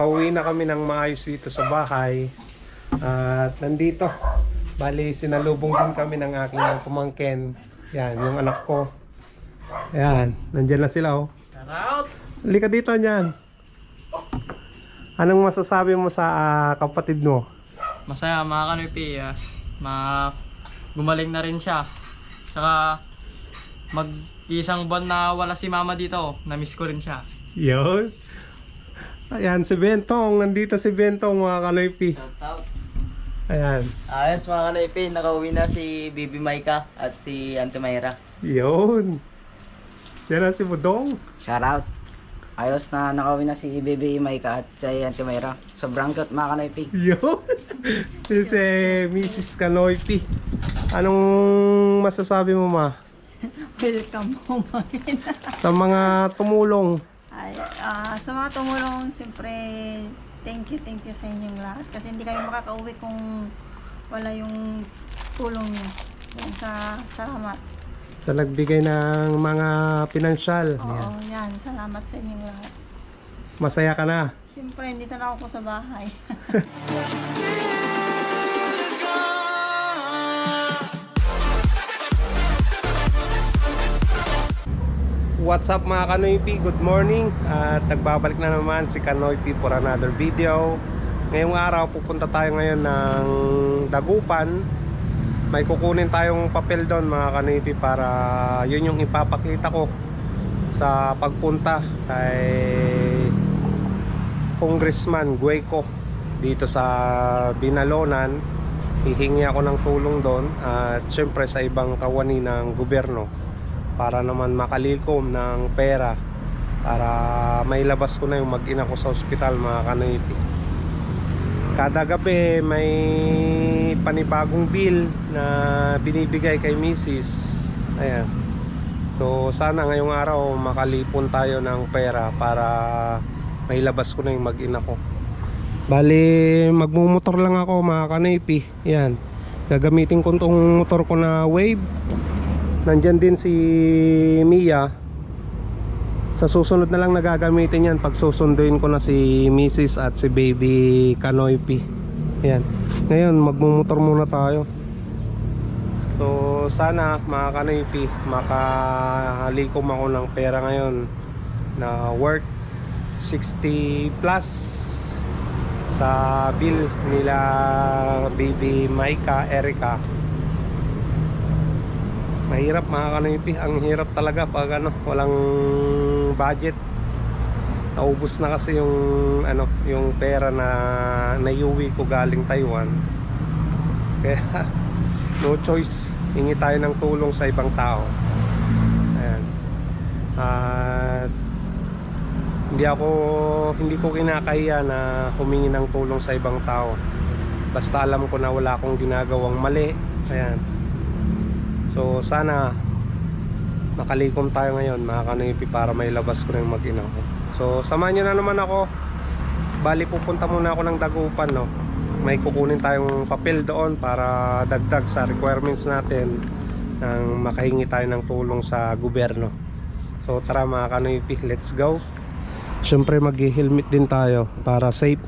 Pauwi na kami ng maayos dito sa bahay. At nandito, bali sinalubong din kami ng aking pamangkin. Yan, yung anak ko. Ayan, nandyan na sila oh. Shoutout! Halika dito niyan. Anong masasabi mo sa ah, kapatid mo? Masaya mga kanoypi. ah. Ma gumaling na rin siya. Saka mag isang buwan na wala si mama dito. Na-miss ko rin siya. Yun. Ayan, si Bentong. Nandito si Bentong mga kanoypi. Shoutout. Ayan. Ayos mga kanaypi, nakauwi na si Bibi Maika at si Auntie Mayra. Yun. Yan na si Budong. Shoutout. Ayos na nakawin na si Baby Maika at si Auntie Mayra. Sobrang cute mga kanaypi. Yun. Yun si Mrs. Kanoypi. Anong masasabi mo ma? Welcome home again. Sa mga tumulong. Ay, ah, sa mga tumulong, siyempre, thank you, thank you sa inyong lahat. Kasi hindi kayo makakauwi kung wala yung tulong niyo. Yan, sa, salamat. Sa nagbigay ng mga pinansyal. Oo, Yan. yan, salamat sa inyong lahat. Masaya ka na. Siyempre, dito na ako sa bahay. What's up mga Kanoypi? Good morning. At nagbabalik na naman si Kanoypi for another video. Ngayong araw pupunta tayo ngayon ng Dagupan. May kukunin tayong papel doon mga Kanoypi Para yun yung ipapakita ko Sa pagpunta kay Congressman Gueco Dito sa Binalonan. Hihingi ako ng tulong doon At syempre sa ibang kawani ng gobyerno para naman makalikom ng pera para mailabas ko na yung mag-ina ko sa ospital mga kanipi kada gabi may panibagong bill na binibigay kay Mrs. ayan. So sana ngayong araw makalipon tayo ng pera para mailabas ko na yung mag-ina ko. Bali magmumotor lang ako mga kanipi yan gagamitin ko tong motor ko na wave Nandyan din si Mia. Sa susunod na lang nagagamitin yan. Pag susunduin ko na si Mrs. at si Baby Kanoypi Yan. Ngayon magmumotor muna tayo. So sana mga Kanoypi Makalikom ako ng pera ngayon Na worth 60 plus Sa bill nila Baby Maika, Erica mahirap mga kanipi ang hirap talaga pag ano walang budget. Naubos na kasi yung ano yung pera na naiuwi ko galing Taiwan. Kaya no choice. Hingi tayo ng tulong sa ibang tao. Ayan. At hindi ako hindi ko kinakahiya na humingi ng tulong sa ibang tao. Basta alam ko na wala akong ginagawang mali. Ayan So sana makalikom tayo ngayon mga kanipi para may labas ko na yung mag-ina ko. So samahan nyo na naman ako. Bali pupunta muna ako ng Dagupan no. May kukunin tayong papel doon para dagdag sa requirements natin nang makahingi tayo ng tulong sa gobyerno. So tara mga kanipi, let's go. Siyempre mag-helmet din tayo para safe.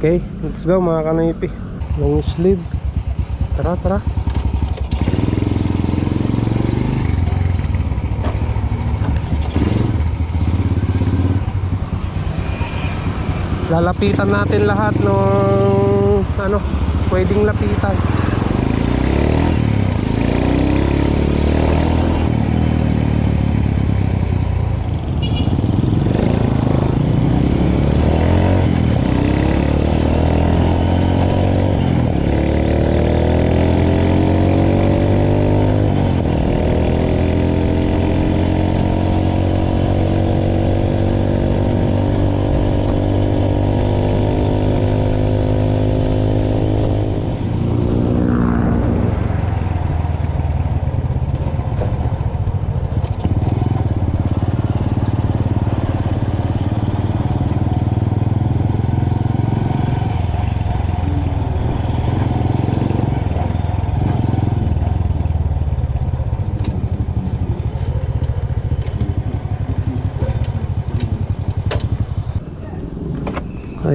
Okay, let's go mga kanipi. Long sleeve. Tara, tara. Lalapitan natin lahat nung ano pwedeng lapitan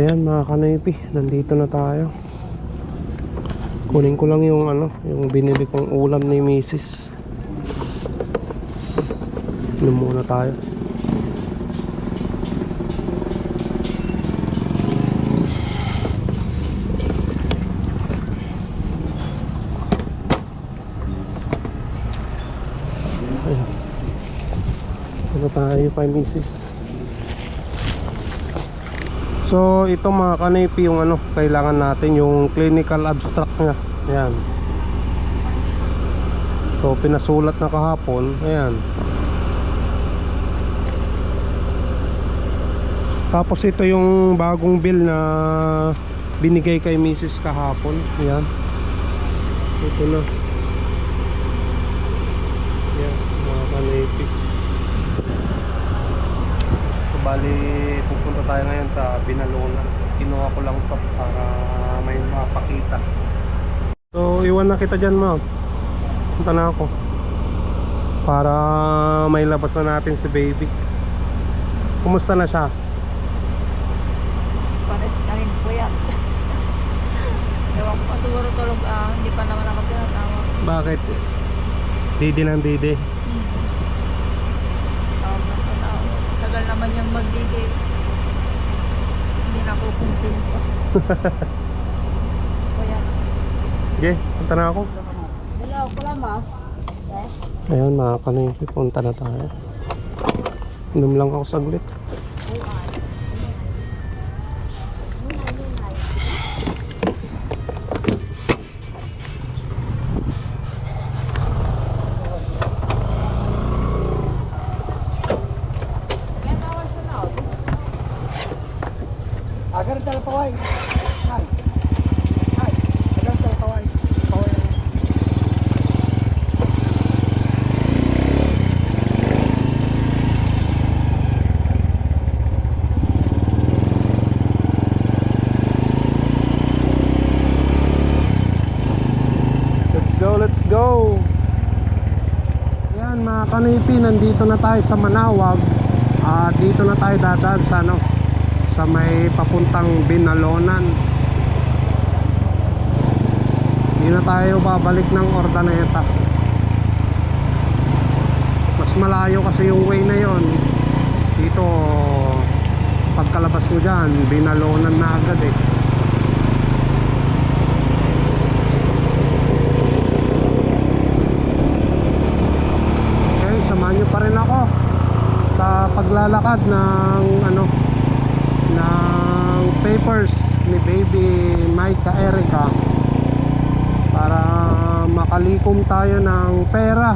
Ayan mga kanaypi, nandito na tayo. Kunin ko lang yung ano, yung binili kong ulam ni Mrs. Inom muna tayo. Ayan. Ano tayo kay Mrs. So ito mga kanipi yung ano kailangan natin yung clinical abstract niya. Ayan. So pinasulat na kahapon. Ayan. Tapos ito yung bagong bill na binigay kay Mrs. kahapon. Ayan. Ito na. Ayan, mga kanipi. So, bali, pupunta tayo ngayon sa Binalona. Kinuha ko lang to para may mapakita. So, iwan na kita dyan, ma'am. Punta na ako. Para may labas na natin si baby. Kumusta na siya? Pares na rin po yan. Ewan ko, siguro tulog, ah, hindi pa naman ako tinatawag. Bakit? Didi ng didi. Tawag na tawag. Tagal naman yung magdidi. Hindi na ako kumpinto. Kuya. Okay, punta na ako. Hello, pula ma. Ayan, mga kanaypi, punta na tayo. Inom lang ako saglit. Agar dal pawai. Hai. Hai. Agar dal pawai. Pawai. Let's go, let's go! Yan mga nandito na tayo sa Manawag At dito na tayo dadaan sa ano Sa may papuntang Binalonan. Hindi na tayo babalik ng Ordaneta. Mas malayo kasi yung way na yon Dito Pagkalabas mo dyan, Binalonan na agad eh Okay, samahan nyo pa rin ako sa paglalakad ng ano ng papers ni baby Maika Erica para makalikom tayo ng pera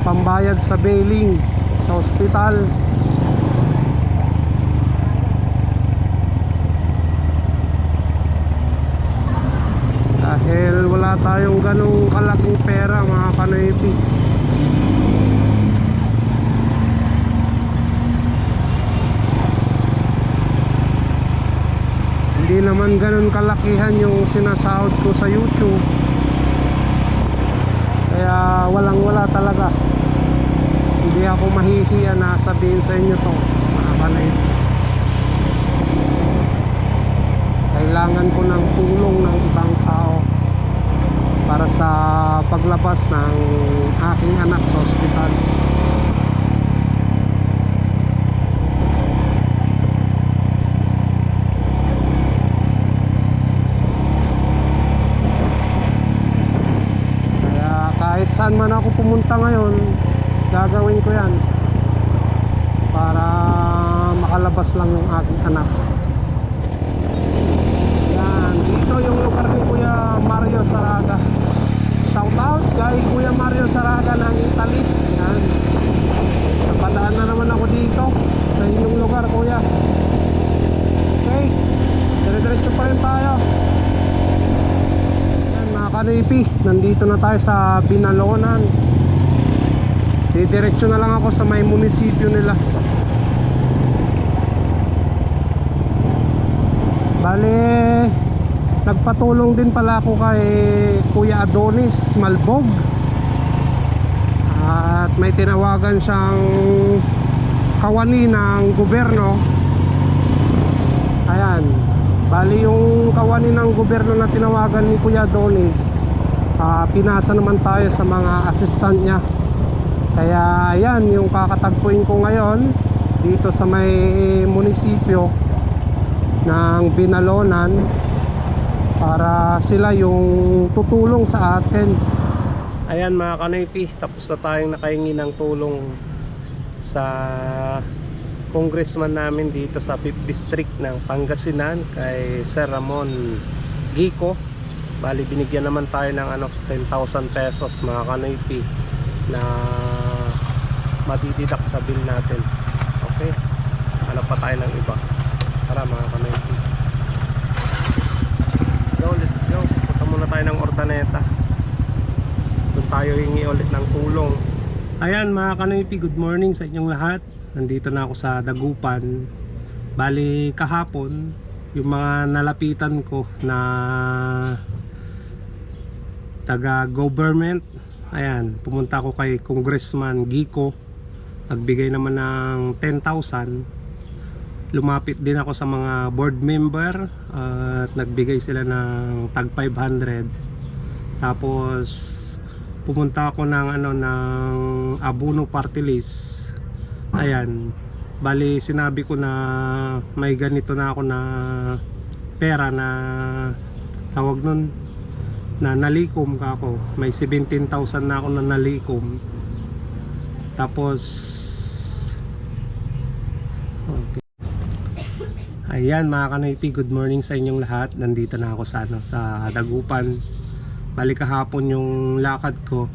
pambayad sa bailing sa ospital. Dahil wala tayong ganong kalaking pera mga kanaypi naman ganun kalakihan yung sinasahod ko sa YouTube. Kaya walang wala talaga. Hindi ako mahihiya na sabihin sa inyo to mga kanaypi kailangan ko ng tulong ng ibang tao para sa paglabas ng aking anak sa ospital kaya kahit saan man pumunta ngayon gagawin ko yan para makalabas lang yung aking anak yan, dito yung lugar ni Kuya Mario Saraga. Shout out kay Kuya Mario Saraga ng Italy. Yan. Napadaan na naman ako dito sa inyong lugar, Kuya. Okay. Dire-diretso pa rin tayo. Yan, mga kanipi. Nandito na tayo sa Binalonan. Didiretso na lang ako sa may munisipyo nila. Bale, nagpatulong din pala ako kay Kuya Adonis Malbog. At may tinawagan siyang kawani ng gobyerno. Ayan. Bali yung kawani ng gobyerno na tinawagan ni Kuya Donis, ah, pinasa naman tayo sa mga assistant niya. Kaya yan yung kakatagpuin ko ngayon dito sa may munisipyo ng Binalonan para sila yung tutulong sa atin. Ayan mga kanipi, tapos na tayong nakahingi ng tulong sa congressman namin dito sa 5th district ng Pangasinan kay Sir Ramon Gico bali binigyan naman tayo ng ano 10,000 pesos mga kanoypi na madididak sa bill natin. Okay? Hanap pa tayo ng iba. Tara mga kanoypi let's go let's go. Punta muna tayo ng Ordaneta doon tayo hingi ulit ng tulong. Ayan mga kanoypi, good morning sa inyong lahat. Nandito na ako sa Dagupan. Bali kahapon Yung mga nalapitan ko na Taga government Ayan, pumunta ako kay Congressman Gico Nagbigay naman ng 10,000 Lumapit din ako sa mga board member At nagbigay sila ng tag 500 Tapos pumunta ako ng ano ng Abuno Party List. Ayan. Bali sinabi ko na may ganito na ako na pera na tawag nun na nalikom ka ako. May 17,000 na ako na nalikom. Tapos Okay. Ayan mga kanoypi, good morning sa inyong lahat. Nandito na ako sa ano, sa Dagupan balik kahapon yung lakad ko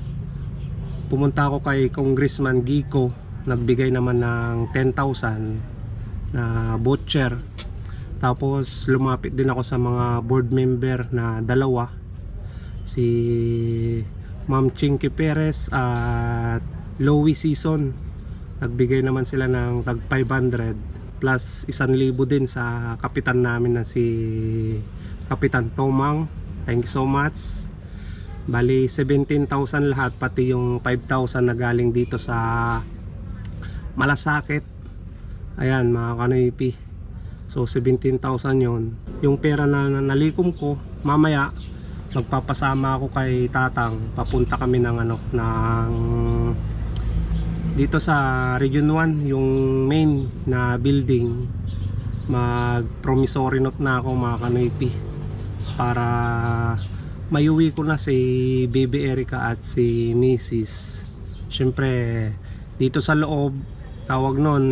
pumunta ako kay Congressman Gico nagbigay naman ng 10,000 na voucher tapos lumapit din ako sa mga board member na dalawa si Ma'am Chinky Perez at Louie Season nagbigay naman sila ng tag 500 plus 1,000 din sa kapitan namin na si Kapitan Tomang thank you so much Bali 17,000 lahat pati yung 5,000 na galing dito sa Malasakit. Ayan mga kanoypi. So 17,000 yon. Yung pera na nalikom ko mamaya magpapasama ako kay Tatang. Papunta kami ng ano ng dito sa Region 1 yung main na building mag promissory note na ako mga kanoypi para mayuwi ko na si Baby Erica at si Mrs. Siyempre, dito sa loob, tawag nun,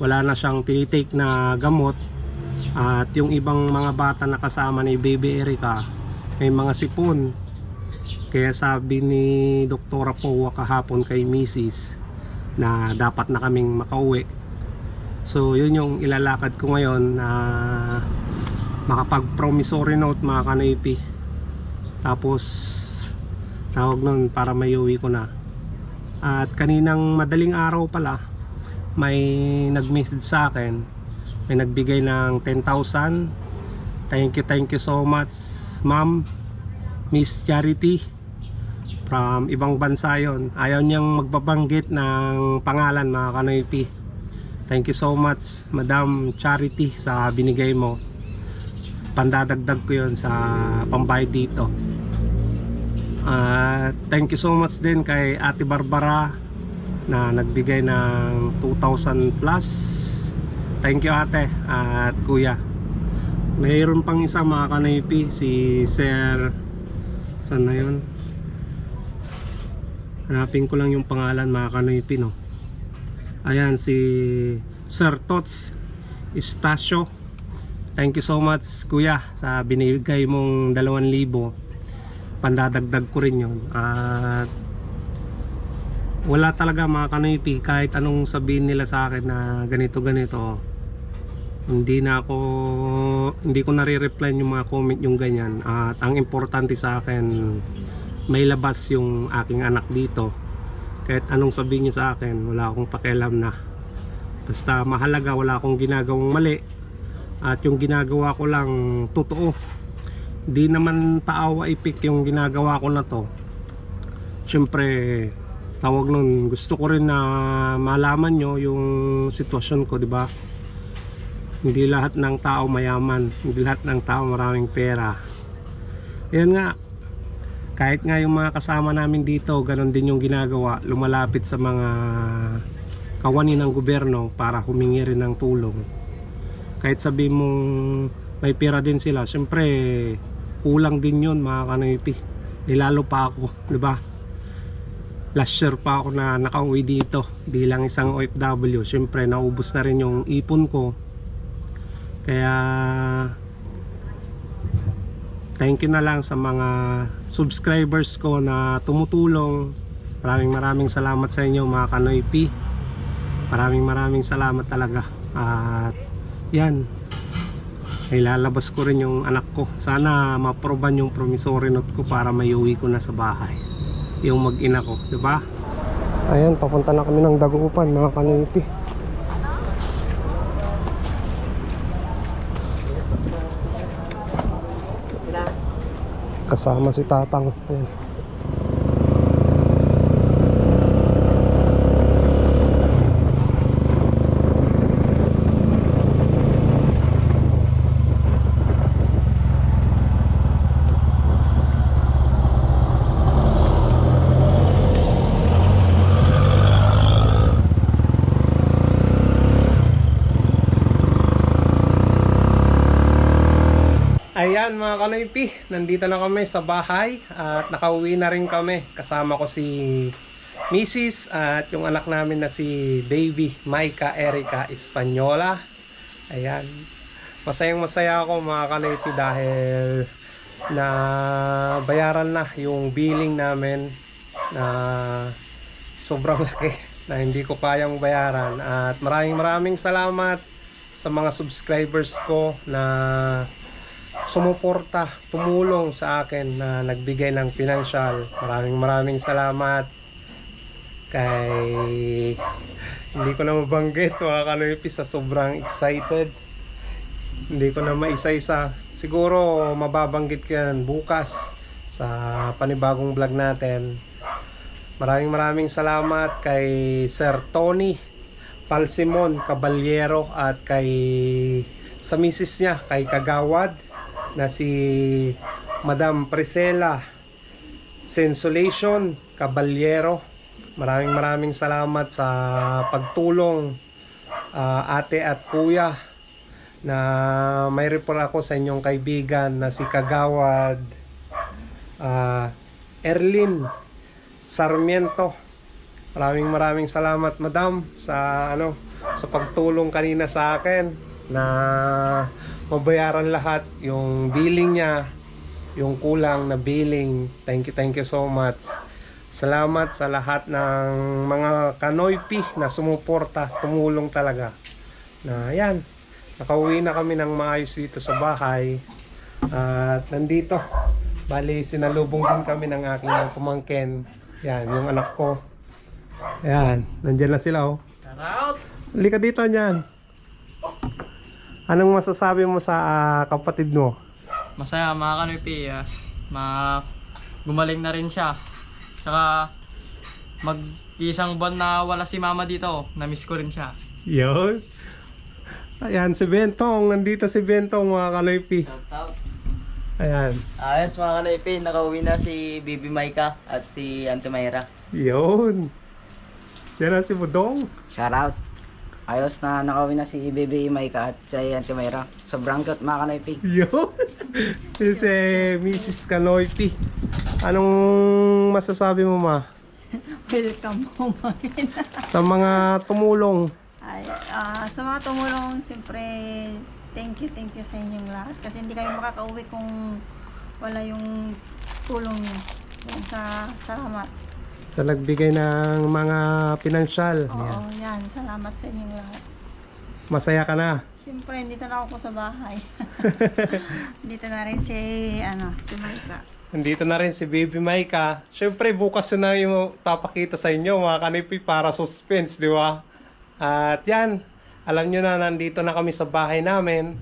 wala na siyang tinitake na gamot. At yung ibang mga bata na kasama ni Baby Erica, may mga sipon. Kaya sabi ni Doktora Powa kahapon kay Mrs. na dapat na kaming makauwi. So, yun yung ilalakad ko ngayon na makapag-promissory note mga kanaypi. Tapos tawag nun para may uwi ko na. At kaninang madaling araw pala may nag-message sa akin. May nagbigay ng 10,000 thank you thank you so much ma'am. Miss Charity from ibang bansa yon ayaw niyang magbabanggit ng pangalan mga kanoypi thank you so much madam Charity sa binigay mo. Pandadagdag ko yon sa pambayad dito. At thank you so much din kay Ate Barbara na nagbigay ng 2,000 plus. Thank you ate at kuya. Mayroon pang isa mga kanaypi si Sir saan na yun hanapin ko lang yung pangalan mga kanaypi no? Ayan si Sir Tots Istasio Thank you so much kuya sa binigay mong 2,000 pandadagdag ko rin yun. At wala talaga mga kanoypi kahit anong sabihin nila sa akin na ganito ganito hindi na ako hindi ko nare-reply yung mga comment yung ganyan. At ang importante sa akin may labas yung aking anak dito. Kahit anong sabihin niya sa akin wala akong pakialam na. Basta mahalaga wala akong ginagawang mali. At yung ginagawa ko lang totoo. Di naman paawa ipik yung ginagawa ko na to. Syempre tawag nun gusto ko rin na malaman nyo yung sitwasyon ko di ba? Hindi lahat ng tao mayaman, hindi lahat ng tao maraming pera. Yan nga, kahit nga yung mga kasama namin dito, ganun din yung ginagawa, lumalapit sa mga kawani ng gobyerno para humingi rin ng tulong. Kahit sabi mong may pera din sila, syempre kulang din yun mga kanoypi. Eh, lalo pa ako, di ba? Last year pa ako na nakauwi dito bilang isang OFW. Syempre naubos na rin yung ipon ko. Kaya thank you na lang sa mga subscribers ko na tumutulong. Maraming maraming salamat sa inyo mga kanoypi. Maraming maraming salamat talaga. At yan. Ilalabas ko rin yung anak ko. Sana maproban yung promissory note ko para maiuwi ko na sa bahay. Yung mag-ina ko, 'di ba? Ayan, papunta na kami ng Dagupan, mga kanipi. Kasama si Tatang. Ayan. Ayan mga kanoypi, nandito na kami sa bahay at nakauwi na rin kami. Kasama ko si Mrs. at yung anak namin na si Baby Maika Erica Espanyola. Ayan. Masayang masaya ako mga kanoypi dahil na bayaran na yung billing namin na sobrang laki na hindi ko kayang bayaran at maraming maraming salamat sa mga subscribers ko na sumuporta, tumulong sa akin na nagbigay ng financial. Maraming maraming salamat kay hindi ko na mabanggit mga kanoypi sa sobrang excited. Hindi ko na maisa-isa. Siguro mababanggit ko yan bukas sa panibagong vlog natin. Maraming maraming salamat kay Sir Tony Palsimon Caballero at kay sa misis niya kay Kagawad na si Madam Priscilla Sensolation Caballero. Maraming maraming salamat sa pagtulong ah, ate at kuya na may report ako sa inyong kaibigan na si Kagawad ah, Erlin Sarmiento. Maraming maraming salamat madam sa ano sa pagtulong kanina sa akin na mabayaran lahat yung billing niya, yung kulang na billing. Thank you, thank you so much. Salamat sa lahat ng mga kanoypi na sumuporta, tumulong talaga. Na yan, nakauwi na kami ng maayos dito sa bahay. At nandito, bali sinalubong din kami ng aking pumangkin. Yan, yung anak ko. Ayan, nandyan na sila oh. Shoutout! Halika dito niyan. Anong masasabi mo sa ah, kapatid mo? Masaya mga kanoypi. ah. ma gumaling na rin siya. Saka mag isang buwan na wala si mama dito. Na-miss ko rin siya. Yun. Ayan, si Bentong. Nandito si Bentong mga. Shout out. Ayan. Ayos mga kanoypi, nakauwi na si Bibi Maika at si Auntie Mayra. Yun. Yan na si Budong. Shoutout. Ayos na nakawin na si Baby Maika at si Auntie Mayra. Sobrang cute mga kanoypi. Yun. Si Mrs. Kanoypi. Anong masasabi mo ma? Welcome home again. Sa mga tumulong. Ay, ah, sa mga tumulong, siyempre, thank you, thank you sa inyong lahat. Kasi hindi kayo makakauwi kung wala yung tulong niyo. Sa, salamat. Sa nagbigay ng mga pinansyal. Oo, yan. Salamat sa inyong lahat. Masaya ka na. Siyempre, dito na ako sa bahay. dito na rin si, ano, si Maika. Nandito na rin si Baby Maika. Siyempre, bukas na yung papakita sa inyo, mga kanipi, para suspense, di ba? At yan, alam nyo na, nandito na kami sa bahay namin.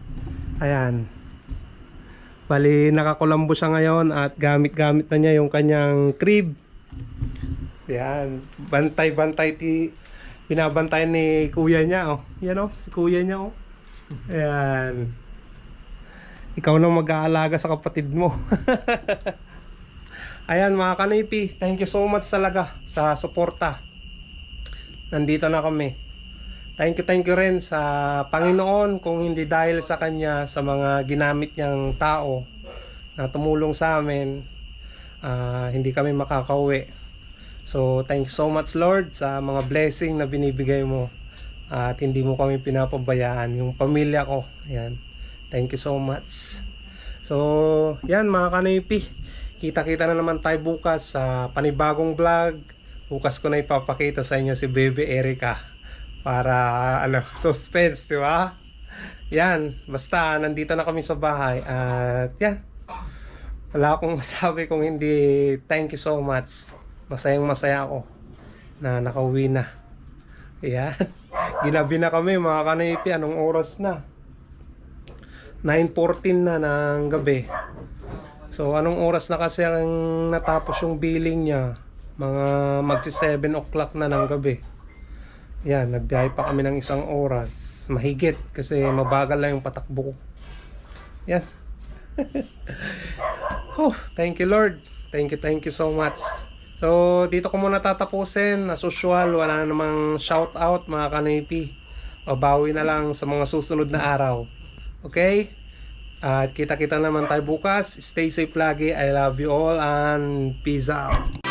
Ayan. Bali, nakakulambo siya ngayon at gamit-gamit na niya yung kanyang crib. Yan, bantay-bantay ti binabantayan ni kuya niya, oh. Yan, oh, si kuya niya, oh. Ayan. Ikaw nang mag-aalaga sa kapatid mo. Ayan mga kanipi, thank you so much talaga sa suporta. Nandito na kami. Thank you, thank you rin sa Panginoon kung hindi dahil sa Kanya, sa mga ginamit niyang tao na tumulong sa amin, ah, hindi kami makakauwi. So, thank you so much Lord sa mga blessing na binibigay mo at hindi mo kami pinapabayaan. Yung pamilya ko, yan. Thank you so much. So, yan mga kanipi. Kita-kita na naman tayo bukas sa panibagong vlog. Bukas ko na ipapakita sa inyo si Baby Erica para ano, suspense, di ba? Yan, basta nandito na kami sa bahay at yan. Wala akong masabi kung hindi thank you so much. Masayang masaya ako na nakauwi na. Yan. Ginabi na kami mga kanipi. Anong oras na? 9.14 na ng gabi. So anong oras na kasi ang natapos yung billing niya? Mga magsi 7 o'clock na ng gabi. Yan, nagbiyahe pa kami ng isang oras. Mahigit kasi mabagal lang yung patakbo ko. Oh, thank you Lord. Thank you, thank you so much. So, dito ko muna tatapusin. As usual, wala namang shout out mga kanipi. Babawi na lang sa mga susunod na araw. Okay? At kita-kita naman tayo bukas. Stay safe lagi. I love you all and peace out.